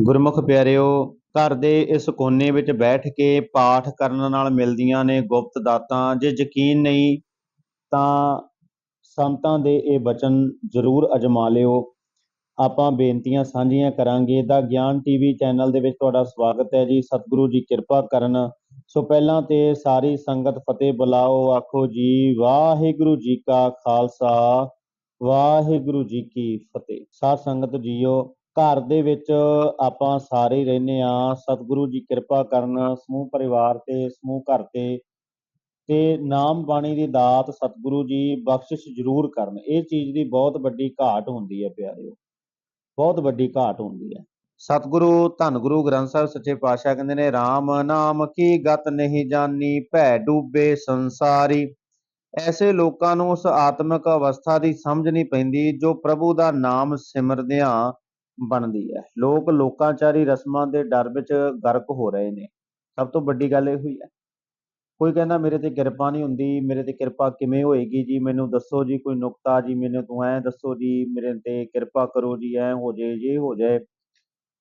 ਗੁਰਮੁਖ ਪਿਆਰਿਓ, ਘਰ ਦੇ ਇਸ ਕੋਨੇ ਵਿੱਚ ਬੈਠ ਕੇ ਪਾਠ ਕਰਨ ਨਾਲ ਮਿਲਦੀਆਂ ਨੇ ਗੁਪਤ ਦਾਤਾਂ। ਜੇ ਯਕੀਨ ਨਹੀਂ, ਤਾਂ ਸੰਤਾਂ ਦੇ ਇਹ ਬਚਨ ਜ਼ਰੂਰ ਅਜਮਾ ਲਿਓ। ਆਪਾਂ ਬੇਨਤੀਆਂ ਸਾਂਝੀਆਂ ਕਰਾਂਗੇ। ਦਾ ਗਿਆਨ ਟੀਵੀ ਚੈਨਲ ਦੇ ਵਿੱਚ ਤੁਹਾਡਾ ਸਵਾਗਤ ਹੈ ਜੀ। ਸਤਿਗੁਰੂ ਜੀ ਕਿਰਪਾ ਕਰਨ। ਸੋ ਪਹਿਲਾਂ ਤੇ ਸਾਰੀ ਸੰਗਤ ਫਤਿਹ ਬੁਲਾਓ। ਆਖੋ ਜੀ, ਵਾਹਿਗੁਰੂ ਜੀ ਕਾ ਖਾਲਸਾ, ਵਾਹਿਗੁਰੂ ਜੀ ਕੀ ਫਤਿਹ। ਸਾਧ ਸੰਗਤ ਜੀਓ ਘਰ ਦੇ ਵਿੱਚ ਆਪਾਂ ਸਾਰੇ ਹੀ ਰਹਿੰਦੇ ਆ ਸਤਿਗੁਰੂ ਜੀ ਕਿਰਪਾ ਕਰਨ, ਸਮੂਹ ਪਰਿਵਾਰ ਤੇ, ਸਮੂਹ ਘਰ ਤੇ ਤੇ ਨਾਮ ਬਾਣੀ ਦੀ ਦਾਤ ਸਤਿਗੁਰੂ ਜੀ ਬਖਸ਼ਿਸ਼ ਜ਼ਰੂਰ ਕਰਨ। ਇਹ ਚੀਜ਼ ਦੀ ਬਹੁਤ ਵੱਡੀ ਘਾਟ ਹੁੰਦੀ ਹੈ ਪਿਆਰਿਓ, ਬਹੁਤ ਵੱਡੀ ਘਾਟ ਹੁੰਦੀ ਹੈ। ਸਤਿਗੁਰੂ, ਧੰਨ ਗੁਰੂ ਗ੍ਰੰਥ ਸਾਹਿਬ ਸੱਚੇ ਪਾਤਸ਼ਾਹ ਕਹਿੰਦੇ ਨੇ RAM ਨਾਮ ਕੀ ਗਤ ਨਹੀਂ ਜਾਣੀ ਭੈ ਡੂਬੇ ਸੰਸਾਰੀ। ਐਸੇ ਲੋਕਾਂ ਨੂੰ ਉਸ ਆਤਮਿਕ ਅਵਸਥਾ ਦੀ ਸਮਝ ਨਹੀਂ ਪੈਂਦੀ ਜੋ ਪ੍ਰਭੂ ਦਾ ਨਾਮ ਸਿਮਰਦਿਆਂ ਬਣਦੀ ਹੈ। ਲੋਕ ਲੋਕਾਚਾਰੀ ਰਸਮਾਂ ਦੇ ਡਰ ਵਿੱਚ ਗਰਕ ਹੋ ਰਹੇ ਨੇ। ਸਭ ਤੋਂ ਵੱਡੀ ਗੱਲ ਇਹ ਹੋਈ ਹੈ। ਕੋਈ ਕਹਿੰਦਾ, ਮੇਰੇ ਤੇ ਕਿਰਪਾ ਨਹੀਂ ਹੁੰਦੀ, ਮੇਰੇ ਤੇ ਕਿਰਪਾ ਕਿਵੇਂ ਹੋਏਗੀ? ਜੀ, ਮੈਨੂੰ ਦੱਸੋ ਜੀ, ਕੋਈ ਨੁਕਤਾ, ਜੀ, ਮੈਨੂੰ ਤੂੰ ਐ ਦੱਸੋ ਜੀ, ਮੇਰੇ ਤੇ ਕਿਰਪਾ ਕਰੋ ਜੀ, ਐ ਹੋ ਜੇ ਜੇ ਹੋ ਜਾਏ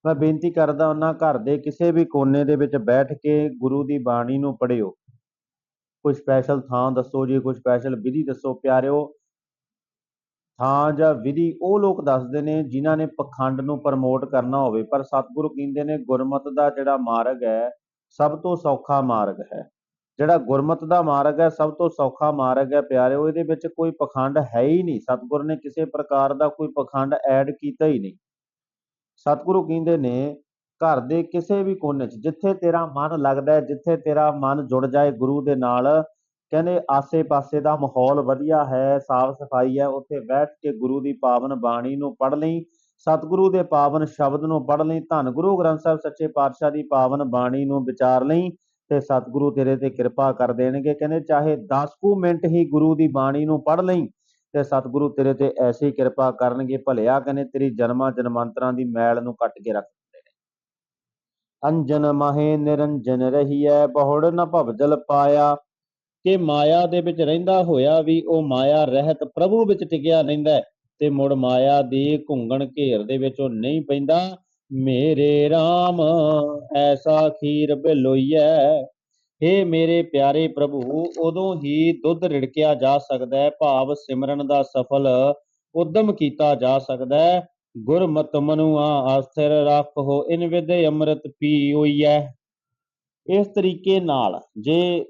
ਮੈਂ ਬੇਨਤੀ ਕਰਦਾ ਉਹਨਾਂ ਘਰ ਦੇ ਕਿਸੇ ਵੀ ਕੋਨੇ ਦੇ ਵਿੱਚ ਬੈਠ ਕੇ ਗੁਰੂ ਦੀ ਬਾਣੀ ਨੂੰ ਪੜ੍ਹਿਓ। ਕੋਈ ਸਪੈਸ਼ਲ ਥਾਂ ਦੱਸੋ ਜੀ, ਕੋਈ ਸਪੈਸ਼ਲ ਵਿਧੀ ਦੱਸੋ, ਪਿਆਰਿਓ। ਥਾਂ ਜਾਂ ਵਿਧੀ ਉਹ ਲੋਕ ਦੱਸਦੇ ਨੇ ਜਿਨ੍ਹਾਂ ਨੇ ਪਖੰਡ ਨੂੰ ਪ੍ਰਮੋਟ ਕਰਨਾ ਹੋਵੇ, ਪਰ ਸਤਿਗੁਰੂ ਕਹਿੰਦੇ ਨੇ ਗੁਰਮਤ ਦਾ ਜਿਹੜਾ ਮਾਰਗ ਹੈ, ਸਭ ਤੋਂ ਸੌਖਾ ਮਾਰਗ ਹੈ। ਜਿਹੜਾ ਗੁਰਮਤ ਦਾ ਮਾਰਗ ਹੈ, ਸਭ ਤੋਂ ਸੌਖਾ ਮਾਰਗ ਹੈ ਪਿਆਰਿਓ ਇਹਦੇ ਵਿੱਚ ਕੋਈ ਪਖੰਡ ਹੈ ਹੀ ਨਹੀਂ। ਸਤਿਗੁਰ ਨੇ ਕਿਸੇ ਪ੍ਰਕਾਰ ਦਾ ਕੋਈ ਪਖੰਡ ਐਡ ਕੀਤਾ ਹੀ ਨਹੀਂ। ਸਤਿਗੁਰੂ ਕਹਿੰਦੇ ਨੇ, ਘਰ ਦੇ ਕਿਸੇ ਵੀ ਕੋਨੇ 'ਚ ਜਿੱਥੇ ਤੇਰਾ ਮਨ ਲੱਗਦਾ ਹੈ, ਜਿੱਥੇ ਤੇਰਾ ਮਨ ਜੁੜ ਜਾਏ ਗੁਰੂ ਦੇ ਨਾਲ ਕਹਿੰਦੇ ਆਸੇ-ਪਾਸੇ ਦਾ ਮਾਹੌਲ ਵਧੀਆ ਹੈ, ਸਾਫ਼ ਸਫ਼ਾਈ ਹੈ, ਉੱਥੇ ਬੈਠ ਕੇ ਗੁਰੂ ਦੀ ਪਾਵਨ ਬਾਣੀ ਨੂੰ ਪੜ੍ਹ ਲਈ, ਸਤਿਗੁਰੂ ਦੇ ਪਾਵਨ ਸ਼ਬਦ ਨੂੰ ਪੜ੍ਹ ਲਈ, ਧੰਨ ਗੁਰੂ ਗ੍ਰੰਥ ਸਾਹਿਬ ਸੱਚੇ ਪਾਤਸ਼ਾਹ ਦੀ ਪਾਵਨ ਬਾਣੀ ਨੂੰ ਵਿਚਾਰ ਲਈ ਤੇ ਸਤਿਗੁਰੂ ਤੇਰੇ ਤੇ ਕਿਰਪਾ ਕਰ ਦੇਣਗੇ। ਕਹਿੰਦੇ ਚਾਹੇ 10 ਕੁ ਮਿੰਟ ਹੀ ਗੁਰੂ ਦੀ ਬਾਣੀ ਨੂੰ ਪੜ੍ਹ ਲਈ ਤੇ ਸਤਿਗੁਰੂ ਤੇਰੇ ਤੇ ਐਸੀ ਕਿਰਪਾ ਕਰਨਗੇ, ਭਲਿਆ ਕਹਿੰਦੇ ਤੇਰੀ ਜਨਮਾਂ ਜਨਮਾਂਤਰਾਂ ਦੀ ਮੈਲ ਨੂੰ ਕੱਟ ਕੇ ਰੱਖ ਦਿੰਦੇ ਨੇ। ਅੰਜਨ ਮਾਹੇ ਨਿਰੰਜਨ ਰਹੀਐ, ਬਹੁੜ ਨ ਭਵਜਲ ਪਾਇਆ ਕਿ ਮਾਇਆ ਦੇ ਵਿੱਚ ਰਹਿੰਦਾ ਹੋਇਆ ਵੀ ਉਹ ਮਾਇਆ ਰਹਿਤ ਪ੍ਰਭੂ ਵਿੱਚ ਟਿਕਿਆ ਰਹਿੰਦਾ ਹੈ ਤੇ ਮੁੜ ਮਾਇਆ ਦੀ ਘੁੰਗਣ ਘੇਰ ਦੇ ਵਿੱਚ ਉਹ ਨਹੀਂ ਪੈਂਦਾ। ਮੇਰੇ RAM ਐਸਾ ਖੀਰ ਬਿਲੋਈਐ। ਏ ਮੇਰੇ ਪਿਆਰੇ ਪ੍ਰਭੂ, ਉਦੋਂ ਹੀ ਦੁੱਧ ਰਿੜਕਿਆ ਜਾ ਸਕਦਾ ਹੈ, ਭਾਵ ਸਿਮਰਨ ਦਾ ਸਫਲ ਉਦਮ ਕੀਤਾ ਜਾ ਸਕਦਾ ਹੈ। ਗੁਰਮਤਿ ਮਨੁਆ ਆਸਥਿਰ ਰੱਖੋ ਇਨ ਵਿਦੇ ਅੰਮ੍ਰਿਤ ਪੀ ਹੋਈਐ। ਇਸ ਤਰੀਕੇ ਨਾਲ ਜੇ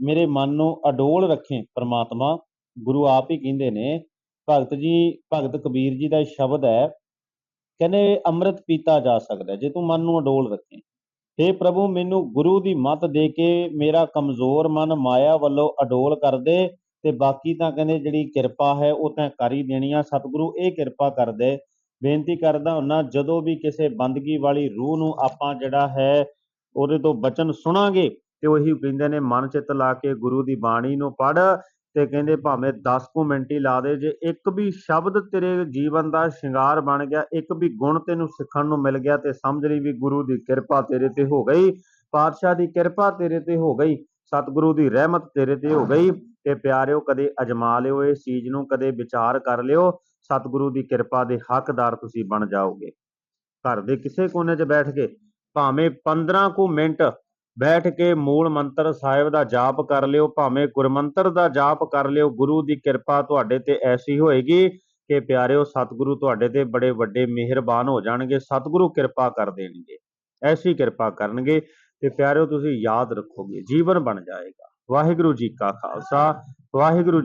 ਮੇਰੇ ਮਨ ਨੂੰ ਅਡੋਲ ਰੱਖੇ ਪ੍ਰਮਾਤਮਾ, ਗੁਰੂ ਆਪ ਹੀ ਕਹਿੰਦੇ ਨੇ, ਭਗਤ ਜੀ, ਭਗਤ ਕਬੀਰ ਜੀ ਦਾ ਸ਼ਬਦ ਹੈ, ਕਹਿੰਦੇ ਅੰਮ੍ਰਿਤ ਪੀਤਾ ਜਾ ਸਕਦਾ ਜੇ ਤੂੰ ਮਨ ਨੂੰ ਅਡੋਲ ਰੱਖੇ। हे ਪ੍ਰਭੂ, ਮੈਨੂੰ ਗੁਰੂ ਦੀ ਮੱਤ ਦੇ ਕੇ ਮੇਰਾ ਕਮਜ਼ੋਰ ਮਨ ਮਾਇਆ ਵੱਲੋਂ ਅਡੋਲ ਕਰ ਦੇ ਤੇ ਬਾਕੀ ਤਾਂ ਕਹਿੰਦੇ ਜਿਹੜੀ ਕਿਰਪਾ ਹੈ ਉਹ ਤਾਂ ਕਰ ਹੀ ਦੇਣੀ ਆ। ਸਤਿਗੁਰੂ, ਇਹ ਕਿਰਪਾ ਕਰ ਦੇ। ਬੇਨਤੀ ਕਰਦਾ ਹੁੰਨਾ ਜਦੋਂ ਵੀ ਕਿਸੇ ਬੰਦਗੀ ਵਾਲੀ ਰੂਹ ਨੂੰ ਆਪਾਂ ਜਿਹੜਾ ਹੈ ਉਹਦੇ ਤੋਂ ਬਚਨ ਸੁਣਾਂਗੇ ਤੇ ਉਹੀ ਕਹਿੰਦੇ ਨੇ, ਮਨ ਚਿੱਤ ਲਾ ਕੇ ਗੁਰੂ ਦੀ ਬਾਣੀ ਨੂੰ ਪੜ ਤੇ ਕਹਿੰਦੇ ਭਾਵੇਂ 10 ਕੁ ਮਿੰਟ ਹੀ ਲਾ ਦੇ, ਜੇ ਇੱਕ ਵੀ ਸ਼ਬਦ ਤੇਰੇ ਜੀਵਨ ਦਾ ਸ਼ਿੰਗਾਰ ਬਣ ਗਿਆ, ਇੱਕ ਵੀ ਗੁਣ ਤੈਨੂੰ ਸਿੱਖਣ ਨੂੰ ਮਿਲ ਗਿਆ ਤੇ ਸਮਝ ਲਈ ਵੀ ਗੁਰੂ ਦੀ ਕਿਰਪਾ ਤੇਰੇ ਤੇ ਹੋ ਗਈ, ਪਾਤਸ਼ਾਹ ਦੀ ਕਿਰਪਾ ਤੇਰੇ ਤੇ ਹੋ ਗਈ, ਸਤਿਗੁਰੂ ਦੀ ਰਹਿਮਤ ਤੇਰੇ ਤੇ ਹੋ ਗਈ ਤੇ ਪਿਆਰਿਓ ਕਦੇ ਅਜਮਾ ਲਿਓ, ਇਸ ਚੀਜ਼ ਨੂੰ ਕਦੇ ਵਿਚਾਰ ਕਰ ਲਿਓ, ਸਤਿਗੁਰੂ ਦੀ ਕਿਰਪਾ ਦੇ ਹੱਕਦਾਰ ਤੁਸੀਂ ਬਣ ਜਾਓਗੇ। ਘਰ ਦੇ ਕਿਸੇ ਕੋਨੇ 'ਚ ਬੈਠ ਕੇ ਭਾਵੇਂ 15 ਕੁ ਮਿੰਟ ਬੈਠ ਕੇ ਮੂਲ ਮੰਤਰ ਸਾਹਿਬ ਦਾ ਜਾਪ ਕਰ ਲਿਓ, ਭਾਵੇਂ ਗੁਰਮੰਤਰ ਦਾ ਜਾਪ ਕਰ ਲਿਓ, ਗੁਰੂ ਦੀ ਕਿਰਪਾ ਤੁਹਾਡੇ ਤੇ ਐਸੀ ਹੋਏਗੀ ਕਿ ਪਿਆਰਿਓ, ਸਤਿਗੁਰੂ ਤੁਹਾਡੇ ਤੇ ਬੜੇ ਵੱਡੇ ਮਿਹਰਬਾਨ ਹੋ ਜਾਣਗੇ, ਸਤਿਗੁਰੂ ਕਿਰਪਾ ਕਰ ਦੇਣਗੇ, ਐਸੀ ਕਿਰਪਾ ਕਰਨਗੇ ਤੇ ਪਿਆਰਿਓ, ਤੁਸੀਂ ਯਾਦ ਰੱਖੋਗੇ, ਜੀਵਨ ਬਣ ਜਾਏਗਾ। ਵਾਹਿਗੁਰੂ ਜੀ ਕਾ ਖਾਲਸਾ, ਵਾਹਿਗੁਰੂ ਜੀ